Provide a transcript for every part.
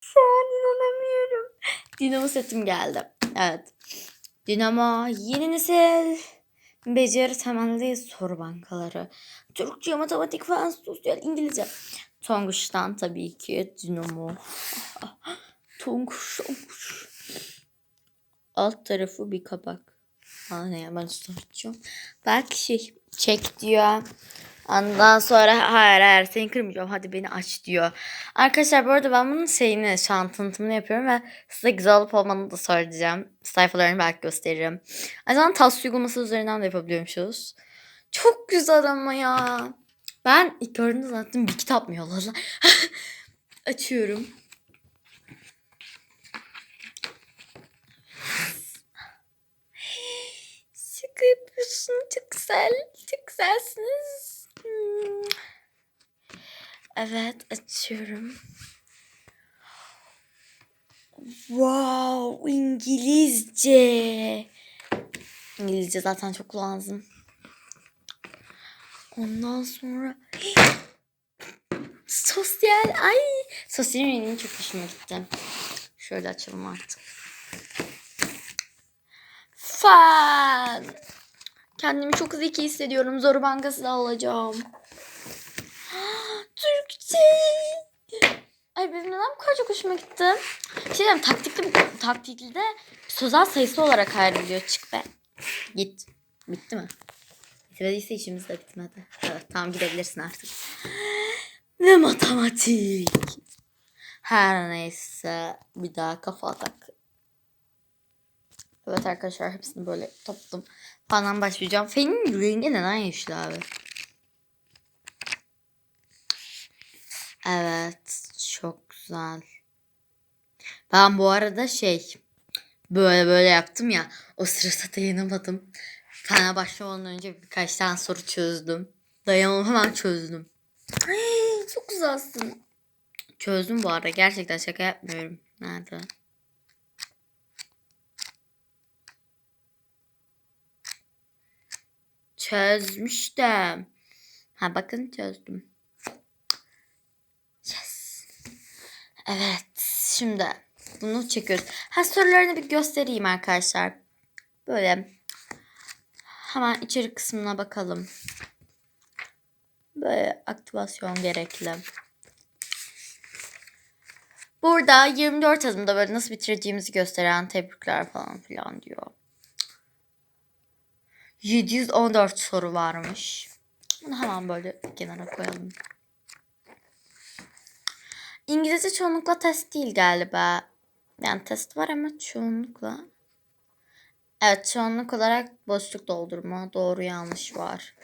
Şu an inanamıyorum. Dinamo setim geldi. Evet. Dinamo yeni nesil. Beceri temelli soru bankaları. Türkçe, matematik, fen, sosyal, İngilizce. Tonguç'tan tabii ki Dinamo. Tonguç, Tonguç. Alt tarafı bir kapak. Aa ne ya ben soracağım. Belki şey çek diyor. Ondan sonra hayır hayır seni kırmayacağım hadi beni aç diyor. Arkadaşlar bu arada ben bunun şeyini şu an tanıtımını yapıyorum ve size güzel olup olmadığını da söyleyeceğim. Sayfalarını belki gösteririm. Zamanda tas uygulaması üzerinden de yapabiliyormuşuz. Çok güzel ama ya. Ben ilk gördüğümde zaten bir kitap mı yolladılar? Açıyorum. Şaka yapıyorsun. Çok güzel. Çok güzelsiniz. Evet açıyorum. Wow İngilizce. İngilizce zaten çok lazım. Ondan sonra sosyal ay sosyal benim çok hoşuma gitti. Şöyle açalım artık. Fen. Kendimi çok zeki hissediyorum. Zoru bankası da alacağım. Türkçe. Ay benim neden bu kadar çok hoşuma gitti? Şey diyeyim, taktikli, taktikli de sözel sayısı olarak ayrılıyor. Çık be. Git. Bitti mi? Bitmediyse işimiz de bitmedi. Evet tamam gidebilirsin artık. Ne matematik. Her neyse bir daha kafa tak. Evet arkadaşlar hepsini böyle topladım. Falan başlayacağım. Fenin rengi neden yeşil abi? Evet. Çok güzel. Ben bu arada şey böyle böyle yaptım ya. O sırada dayanamadım. Fena başlamadan önce birkaç tane soru çözdüm. Dayanamadım hemen çözdüm. Ay, çok güzelsin. Çözdüm bu arada. Gerçekten şaka yapmıyorum. Nerede? Çözmüştüm. Ha bakın çözdüm. Evet. Şimdi bunu çekiyoruz. Ha sorularını bir göstereyim arkadaşlar. Böyle hemen içerik kısmına bakalım. Böyle aktivasyon gerekli. Burada 24 adımda böyle nasıl bitireceğimizi gösteren tebrikler falan filan diyor. 714 soru varmış. Bunu hemen böyle kenara koyalım. İngilizce çoğunlukla test değil galiba. Yani test var ama çoğunlukla. Evet çoğunluk olarak boşluk doldurma. Doğru yanlış var.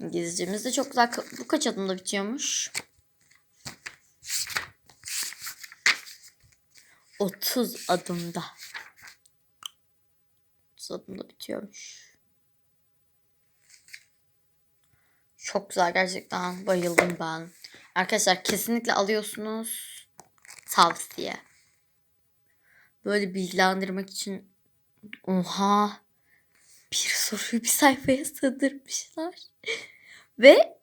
İngilizcemiz de çok güzel. Bu kaç adımda bitiyormuş? 30 adımda. 30 adımda bitiyormuş. Çok güzel gerçekten bayıldım ben. Arkadaşlar kesinlikle alıyorsunuz. Tavsiye. Böyle bilgilendirmek için oha bir soruyu bir sayfaya sığdırmışlar. Ve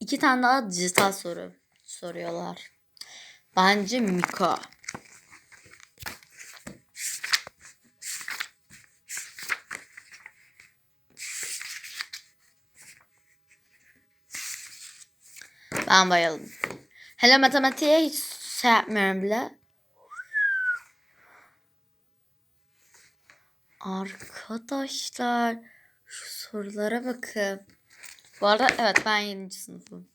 iki tane daha dijital soru soruyorlar. Bence Miko. Ben bayıldım. Hele matematiğe hiç şey yapmıyorum bile. Arkadaşlar şu sorulara bakın. Bu arada evet ben 7. sınıfım.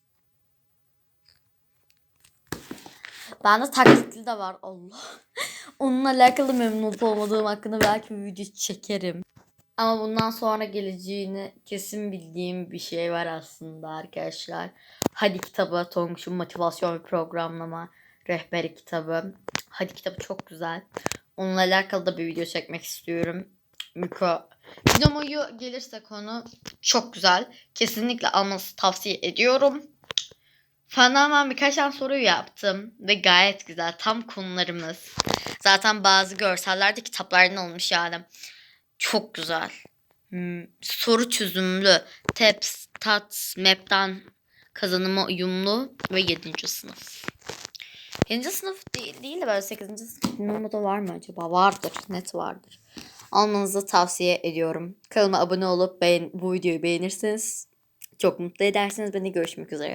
Bende taklitli de var Allah. Onunla alakalı memnun olmadığım hakkında belki bir video çekerim. Ama bundan sonra geleceğini kesin bildiğim bir şey var aslında arkadaşlar. Hadi kitabı Tonguç'un motivasyon programlama rehberi kitabı. Hadi kitabı çok güzel. Onunla alakalı da bir video çekmek istiyorum. Mikro. Dinamo'yu gelirse konu çok güzel. Kesinlikle almanızı tavsiye ediyorum. Fanamen birkaç tane soruyu yaptım ve gayet güzel. Tam konularımız. Zaten bazı görseller de kitaplardan olmuş yani. Çok güzel. Hmm, soru çözümlü. Teps, Tats, Map'ten kazanıma uyumlu ve 7. sınıf. Birinci sınıf değil, değil de böyle 8. sınıf dinamada var mı acaba? Vardır. Net vardır. Almanızı tavsiye ediyorum. Kanalıma abone olup beğen bu videoyu beğenirseniz çok mutlu edersiniz. Beni görüşmek üzere.